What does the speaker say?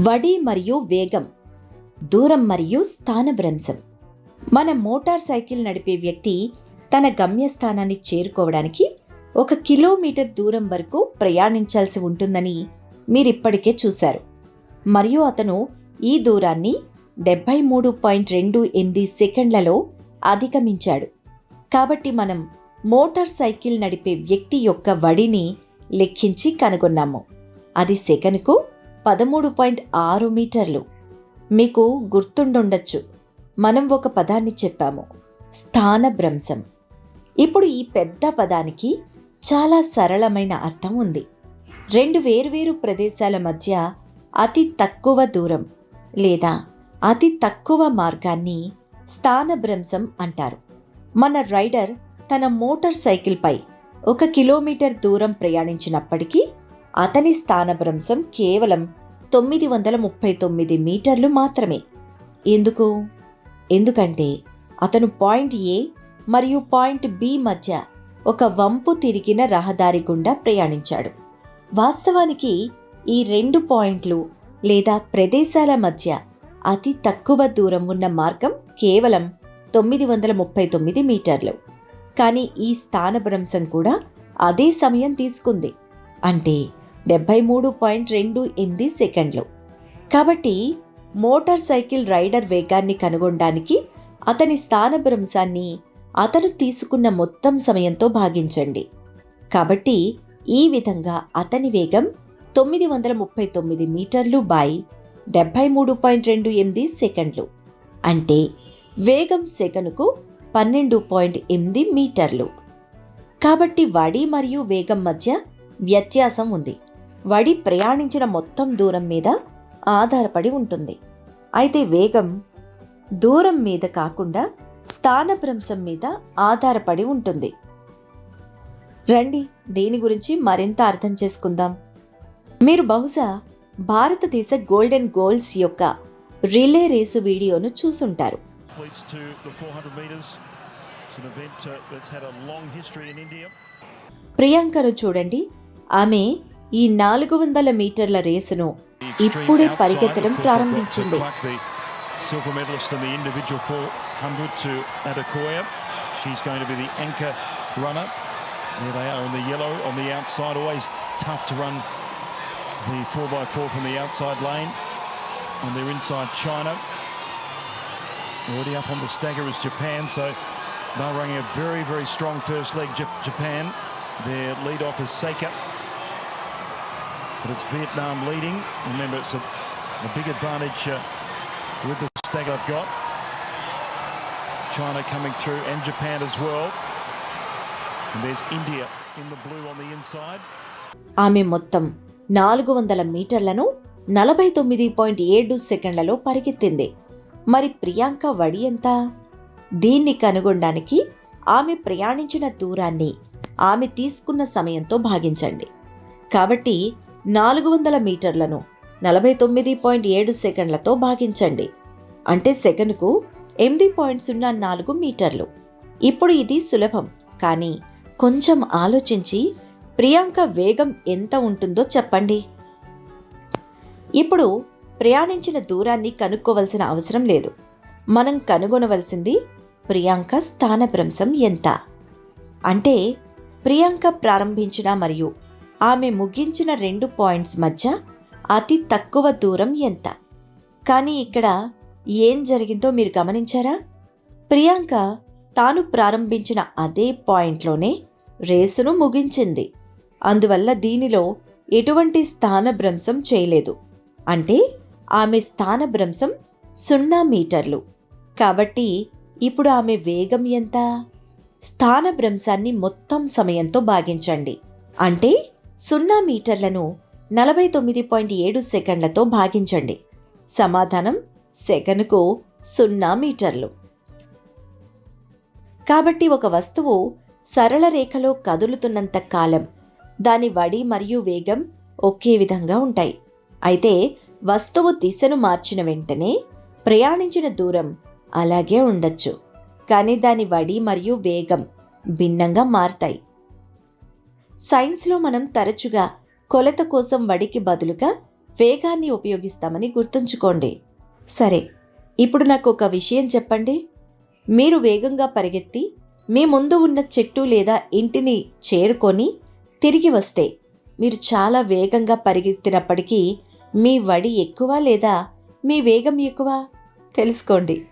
వడి మరియు వేగం దూరం మరియు స్థానభ్రంశం మన మోటార్ సైకిల్ నడిపే వ్యక్తి తన గమ్యస్థానాన్ని చేరుకోవడానికి ఒక కిలోమీటర్ దూరం వరకు ప్రయాణించాల్సి ఉంటుందని మీరిప్పటికే చూశారు. మరియు అతను ఈ దూరాన్ని డెబ్బై మూడు పాయింట్ రెండు ఎనిమిది సెకండ్లలో అధిగమించాడు. కాబట్టి మనం మోటార్ సైకిల్ నడిపే వ్యక్తి యొక్క వడిని లెక్కించి కనుగొన్నాము. అది సెకనుకు పదమూడు పాయింట్ ఆరు మీటర్లు. మీకు గుర్తుండుండొచ్చు. మనం ఒక పదాన్ని చెప్పాము. స్థానభ్రంశం ఇప్పుడు ఈ పెద్ద పదానికి చాలా సరళమైన అర్థం ఉంది. రెండు వేర్వేరు ప్రదేశాల మధ్య అతి తక్కువ దూరం లేదా అతి తక్కువ మార్గాన్ని స్థానభ్రంశం అంటారు. మన రైడర్ తన మోటార్ సైకిల్పై ఒక కిలోమీటర్ దూరం ప్రయాణించినప్పటికీ అతని స్థానభ్రంశం కేవలం తొమ్మిది వందల ముప్పై తొమ్మిది మీటర్లు మాత్రమే. ఎందుకు? ఎందుకంటే అతను పాయింట్ ఏ మరియు పాయింట్ బి మధ్య ఒక వంపు తిరిగిన రహదారి గుండా ప్రయాణించాడు. వాస్తవానికి ఈ రెండు పాయింట్లు లేదా ప్రదేశాల మధ్య అతి తక్కువ దూరం ఉన్న మార్గం కేవలం తొమ్మిది వందల ముప్పై తొమ్మిది మీటర్లు. కానీ ఈ స్థానభ్రంశం కూడా అదే సమయం తీసుకుంది. అంటే డెబ్బై మూడు పాయింట్ రెండు ఎనిమిది సెకండ్లు. కాబట్టి మోటార్ సైకిల్ రైడర్ వేగాన్ని కనుగొనడానికి అతని స్థానభ్రంశాన్ని అతను తీసుకున్న మొత్తం సమయంతో భాగించండి. కాబట్టి ఈ విధంగా అతని వేగం తొమ్మిది వందల ముప్పై తొమ్మిది మీటర్లు బై డెబ్బై మూడు పాయింట్ రెండు ఎనిమిది సెకండ్లు. అంటే వేగం సెకనుకు పన్నెండు పాయింట్ ఎనిమిది మీటర్లు. కాబట్టి వడి మరియు వేగం మధ్య వ్యత్యాసం ఉంది. వడి ప్రయాణించిన మొత్తం దూరం మీద ఆధారపడి ఉంటుంది. అయితే వేగం దూరం మీద కాకుండా స్థానభ్రంశం మీద ఆధారపడి ఉంటుంది. రండి దీని గురించి మరింత అర్థం చేసుకుందాం. మీరు బహుశా భారతదేశ గోల్డెన్ గోల్స్ యొక్క రిలే రేసు వీడియోను చూసుంటారు. Athletes to the 400 metres. It's an event uh. ప్రియాంకను చూడండి. ఆమె ఈ నాలుగు వందల మీటర్ల రేసును The extreme ఇప్పుడే outside, పరిగెత్తడం of course, ప్రారంభించింది they've got the silver medalist in the individual 400 to Adekoya. She's going to be the anchor runner. There they are in the yellow on the outside. Always tough to run the 4x4 from the outside lane. On their inside, China. Already up on the stagger is Japan, so they're running a very, very strong first leg, J- Japan. Their lead off is Seika. But it's Vietnam leading. Remember, it's a, a big advantage uh, with the stagger they've got. China coming through and Japan as well. And there's India in the blue on the inside. ఆమె మొత్తం నాలుగు వందల మీటర్లను నలభై తొమ్మిది point ఏడు సెకండ్లలో పరిగెత్తింది మరి ప్రియాంక వడి ఎంత దీన్ని కనుగొనడానికి ఆమె ప్రయాణించిన దూరాన్ని ఆమె తీసుకున్న సమయంతో భాగించండి కాబట్టి నాలుగు వందల మీటర్లను నలభై తొమ్మిది పాయింట్ ఏడు సెకండ్లతో భాగించండి. అంటే సెకనుకు ఎనిమిది పాయింట్ సున్నా నాలుగు మీటర్లు. ఇప్పుడు ఇది సులభం కానీ కొంచెం ఆలోచించి ప్రియాంక వేగం ఎంత ఉంటుందో చెప్పండి. ఇప్పుడు ప్రయాణించిన దూరాన్ని కనుక్కోవలసిన అవసరం లేదు. మనం కనుగొనవలసింది ప్రియాంక స్థానభ్రంశం ఎంత? అంటే ప్రియాంక ప్రారంభించిన మరియు ఆమె ముగించిన రెండు పాయింట్స్ మధ్య అతి తక్కువ దూరం ఎంత? కానీ ఇక్కడ ఏం జరిగిందో మీరు గమనించారా? ప్రియాంక తాను ప్రారంభించిన అదే పాయింట్లోనే రేసును ముగించింది. అందువల్ల దీనిలో ఎటువంటి స్థానభ్రంశం చేయలేదు. అంటే ఆమె స్థానభ్రంశం సున్నా మీటర్లు. కాబట్టి ఇప్పుడు ఆమె వేగం ఎంత? స్థానభ్రంశాన్ని మొత్తం సమయంతో భాగించండి. అంటే సున్నా మీటర్లను నలభై తొమ్మిది పాయింట్ ఏడు సెకండ్లతో భాగించండి. సమాధానం సెకనుకు సున్నా మీటర్లు. కాబట్టి ఒక వస్తువు సరళ రేఖలో కదులుతున్నంత కాలం దాని వడి మరియు వేగం ఒకే విధంగా ఉంటాయి. అయితే వస్తువు దిశను మార్చిన వెంటనే ప్రయాణించిన దూరం అలాగే ఉండొచ్చు. కానీ దాని వడి మరియు వేగం భిన్నంగా మారతాయి. సైన్స్లో మనం తరచుగా కొలత కోసం వడికి బదులుగా వేగాన్ని ఉపయోగిస్తామని గుర్తుంచుకోండి. సరే ఇప్పుడు నాకు ఒక విషయం చెప్పండి. మీరు వేగంగా పరిగెత్తి మీ ముందు ఉన్న చెట్టు లేదా ఇంటిని చేరుకొని తిరిగి వస్తే మీరు చాలా వేగంగా పరిగెత్తినప్పటికీ మీ వడి ఎక్కువ లేదా మీ వేగం ఎక్కువ? తెలుసుకోండి.